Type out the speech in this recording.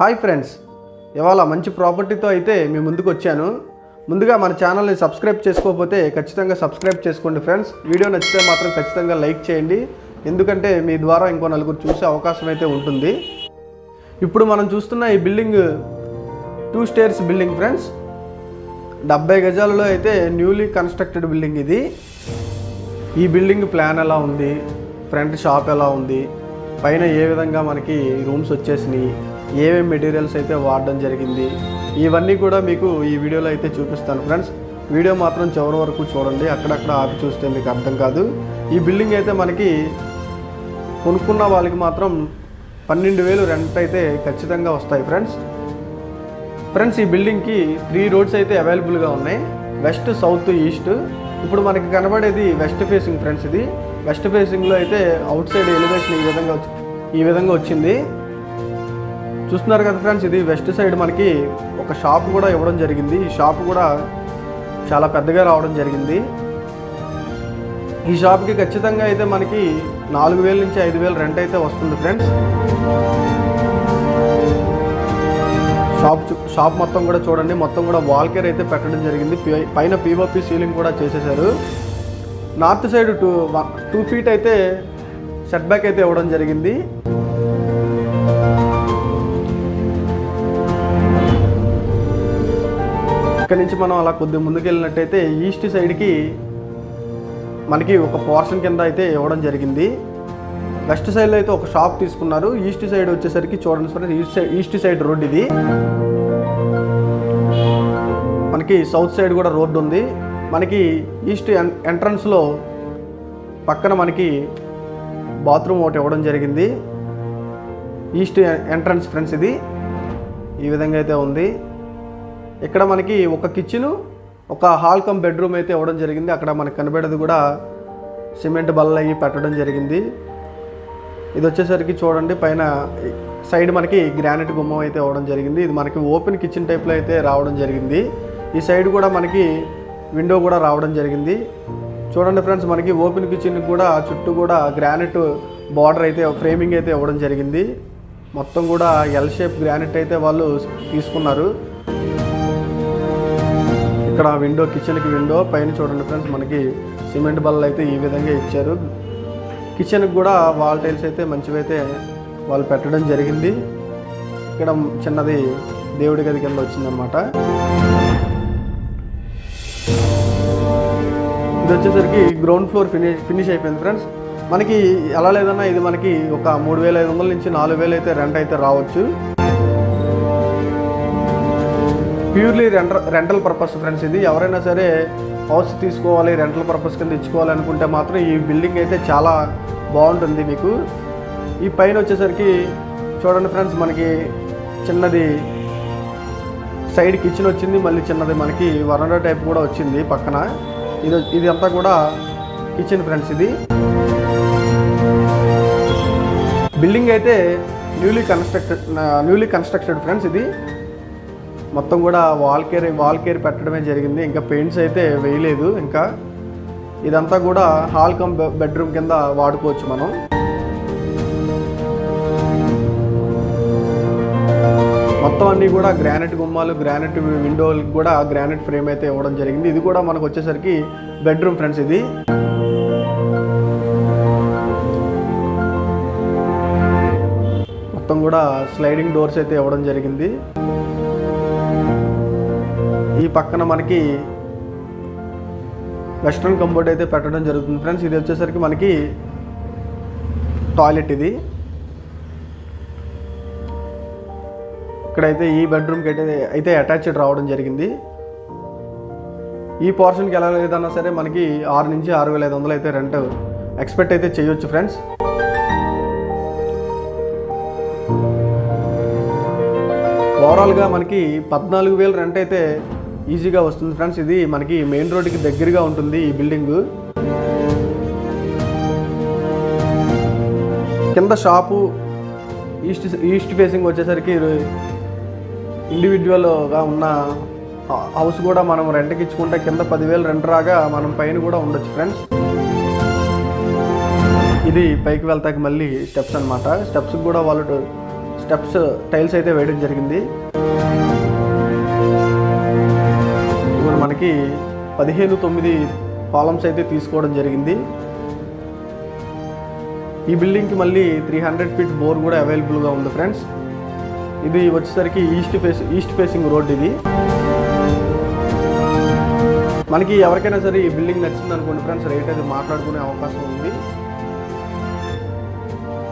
Hi friends. ఇవాళ మంచి ప్రాపర్టీతో అయితే మీ ముందుకు వచ్చాను. ముందుగా మన ఛానల్ని సబ్స్క్రైబ్ చేసుకోకపోతే ఖచ్చితంగా సబ్స్క్రైబ్ చేసుకోండి ఫ్రెండ్స్. వీడియో నచ్చితే మాత్రం ఖచ్చితంగా లైక్ చేయండి. ఎందుకంటే మీ ద్వారా ఇంకో నలుగురు చూసే అవకాశం అయితే ఉంటుంది. ఇప్పుడు మనం చూస్తున్న ఈ building two stairs building friends. డెబ్బై గజాలలో అయితే న్యూలీ కన్స్ట్రక్టెడ్ బిల్డింగ్ ఇది. ఈ బిల్డింగ్ ప్లాన్ ఎలా ఉంది? ఫ్రంట్ షాప్ ఎలా ఉంది? పైన ఏ విధంగా మనకి రూమ్స్ వచ్చేసినాయి? ఏమేమి మెటీరియల్స్ అయితే వాడడం జరిగింది ఇవన్నీ కూడా మీకు ఈ వీడియోలో అయితే చూపిస్తాను. ఫ్రెండ్స్ వీడియో మాత్రం చివరి వరకు చూడండి. అక్కడక్కడ ఆపి చూస్తే మీకు అర్థం కాదు. ఈ బిల్డింగ్ అయితే మనకి కొనుక్కున్న వాళ్ళకి మాత్రం పన్నెండు వేలు రెంట్ అయితే ఖచ్చితంగా వస్తాయి ఫ్రెండ్స్ ఫ్రెండ్స్ ఈ బిల్డింగ్కి త్రీ రోడ్స్ అయితే అవైలబుల్గా ఉన్నాయి. వెస్ట్ సౌత్ ఈస్ట్ ఇప్పుడు మనకి కనబడేది వెస్ట్ ఫేసింగ్ ఫ్రెండ్స్ ఇది. వెస్ట్ ఫేసింగ్లో అయితే అవుట్ సైడ్ ఎలివేషన్ ఈ విధంగా వచ్చి ఈ విధంగా వచ్చింది. చూస్తున్నారు కదా ఫ్రెండ్స్ ఇది వెస్ట్ సైడ్ మనకి ఒక షాప్ కూడా ఇవ్వడం జరిగింది. ఈ షాప్ కూడా చాలా పెద్దగా రావడం జరిగింది. ఈ షాప్కి ఖచ్చితంగా అయితే మనకి నాలుగు వేల నుంచి ఐదు వేలు రెంట్ అయితే వస్తుంది ఫ్రెండ్స్. షాప్ షాప్ మొత్తం కూడా చూడండి మొత్తం కూడా వాల్ కేర్ అయితే పెట్టడం జరిగింది. పైన పీఓపి సీలింగ్ కూడా చేసేసారు. North side two two feet అయితే సెట్ బ్యాక్ అయితే ఇవ్వడం జరిగింది. ఇక్కడ నుంచి మనం అలా కొద్దిగా ముందుకెళ్ళినట్టయితే ఈస్ట్ సైడ్కి మనకి ఒక పోర్షన్ కింద అయితే ఇవ్వడం జరిగింది. వెస్ట్ సైడ్లో అయితే ఒక షాప్ తీసుకున్నారు. ఈస్ట్ సైడ్ వచ్చేసరికి చూడండి friends east side east side road ఇది. మనకి సౌత్ సైడ్ కూడా రోడ్డు ఉంది. మనకి ఈస్ట్ ఎంట్రన్స్లో పక్కన మనకి బాత్రూమ్ ఒకటి ఇవ్వడం జరిగింది. ఈస్ట్ ఎంట్రన్స్ ఫ్రెండ్స్ ఇది. ఈ విధంగా అయితే ఉంది. ఇక్కడ మనకి ఒక కిచెను ఒక హాల్ కమ్ బెడ్రూమ్ అయితే ఇవ్వడం జరిగింది. అక్కడ మనకు కనబడేది కూడా సిమెంట్ బల్లలు అవి పెట్టడం జరిగింది. ఇది వచ్చేసరికి చూడండి పైన సైడ్ మనకి గ్రానైట్ గుమ్మం అయితే ఇవ్వడం జరిగింది. ఇది మనకి ఓపెన్ కిచెన్ టైప్లో అయితే రావడం జరిగింది. ఈ సైడ్ కూడా మనకి విండో కూడా రావడం జరిగింది. చూడండి ఫ్రెండ్స్ మనకి ఓపెన్ కిచెన్ కూడా చుట్టూ కూడా గ్రానైట్ బార్డర్ అయితే ఫ్రేమింగ్ అయితే ఇవ్వడం జరిగింది. మొత్తం కూడా ఎల్ షేప్ గ్రానైట్ అయితే వాళ్ళు తీసుకున్నారు. ఇక్కడ విండో కిచెన్కి విండో పైన చూడండి ఫ్రెండ్స్ మనకి సిమెంట్ బల్లలు అయితే ఈ విధంగా ఇచ్చారు. కిచెన్కి కూడా వాల్ టైల్స్ అయితే మంచివైతే వాళ్ళు పెట్టడం జరిగింది. ఇక్కడ చిన్నది దేవుడి గది కింద వచ్చిందనమాట ఇది వచ్చేసరికి గ్రౌండ్ ఫ్లోర్ ఫినిష్ ఫినిష్ అయిపోయింది ఫ్రెండ్స్ మనకి ఎలా లేదన్నా ఇది మనకి ఒక మూడు వేల ఐదు వందల నుంచి నాలుగు వేలు అయితే రెంట్ అయితే రావచ్చు. Purely rental rental purpose friends ఇది. ఎవరైనా సరే హౌస్ తీసుకోవాలి రెంటల్ పర్పస్ కింద ఇచ్చుకోవాలి అనుకుంటే మాత్రం ఈ బిల్డింగ్ అయితే చాలా బాగుంటుంది మీకు. ఈ పైన వచ్చేసరికి చూడండి ఫ్రెండ్స్ మనకి చిన్నది సైడ్ కిచెన్ వచ్చింది. మళ్ళీ చిన్నది మనకి వరండా టైప్ కూడా వచ్చింది పక్కన. ఇది ఇది అంతా కూడా కిచెన్ ఫ్రెండ్స్ ఇది. బిల్డింగ్ అయితే newly constructed newly constructed friends ఇది. మొత్తం కూడా వాల్ కేర్ వాల్ కేర్ పెట్టడమే జరిగింది. ఇంకా పెయింట్స్ అయితే వేయలేదు. ఇంకా ఇదంతా కూడా హాల్ కమ్ బెడ్రూమ్ కింద వాడుకోవచ్చు మనం. మొత్తం అన్నీ కూడా గ్రానైట్ గుమ్మాలు గ్రానైట్ విండోలకు కూడా గ్రానైట్ ఫ్రేమ్ అయితే ఇవ్వడం జరిగింది. ఇది కూడా మనకు వచ్చేసరికి బెడ్రూమ్ ఫ్రెండ్స్ ఇది. మొత్తం కూడా స్లైడింగ్ డోర్స్ అయితే ఇవ్వడం జరిగింది. ఈ పక్కన మనకి వెస్ట్రన్ కంబోర్డ్ అయితే పెట్టడం జరుగుతుంది. ఫ్రెండ్స్ ఇది వచ్చేసరికి మనకి టాయిలెట్ ఇది. ఇక్కడైతే ఈ బెడ్రూమ్కి అయితే అయితే అటాచ్డ్ రావడం జరిగింది. ఈ పోర్షన్కి ఎలా లేదన్నా సరే మనకి ఆరు నుంచి ఆరు వేల ఐదు వందలు అయితే రెంట్ ఎక్స్పెక్ట్ అయితే చేయొచ్చు ఫ్రెండ్స్. ఓవరాల్గా మనకి పద్నాలుగు వేలు రెంట్ అయితే ఈజీగా వస్తుంది ఫ్రెండ్స్. ఇది మనకి మెయిన్ రోడ్డుకి దగ్గరగా ఉంటుంది ఈ బిల్డింగ్. కింద షాపు ఈస్ట్ ఈస్ట్ ఫేసింగ్ వచ్చేసరికి ఇండివిజువల్గా ఉన్న హౌస్ కూడా మనం రెంట్కి ఇచ్చుకుంటే కింద పదివేలు రెంట్ రాగా మనం పైన కూడా ఉండొచ్చు ఫ్రెండ్స్. ఇది పైకి వెళ్తాక మళ్ళీ స్టెప్స్ అనమాట స్టెప్స్ కూడా వాళ్ళు స్టెప్స్ టైల్స్ అయితే వేయడం జరిగింది. మనకి పదిహేను తొమ్మిది కాలమ్స్ అయితే తీసుకోవడం జరిగింది. ఈ బిల్డింగ్కి మళ్ళీ త్రీ హండ్రెడ్ ఫీట్ బోర్ కూడా అవైలబుల్గా ఉంది ఫ్రెండ్స్ ఇది వచ్చేసరికి east face east facing road ఇది. మనకి ఎవరికైనా సరే ఈ బిల్డింగ్ నచ్చింది అనుకోండి ఫ్రెండ్స్ రేట్ అది మాట్లాడుకునే అవకాశం ఉంది.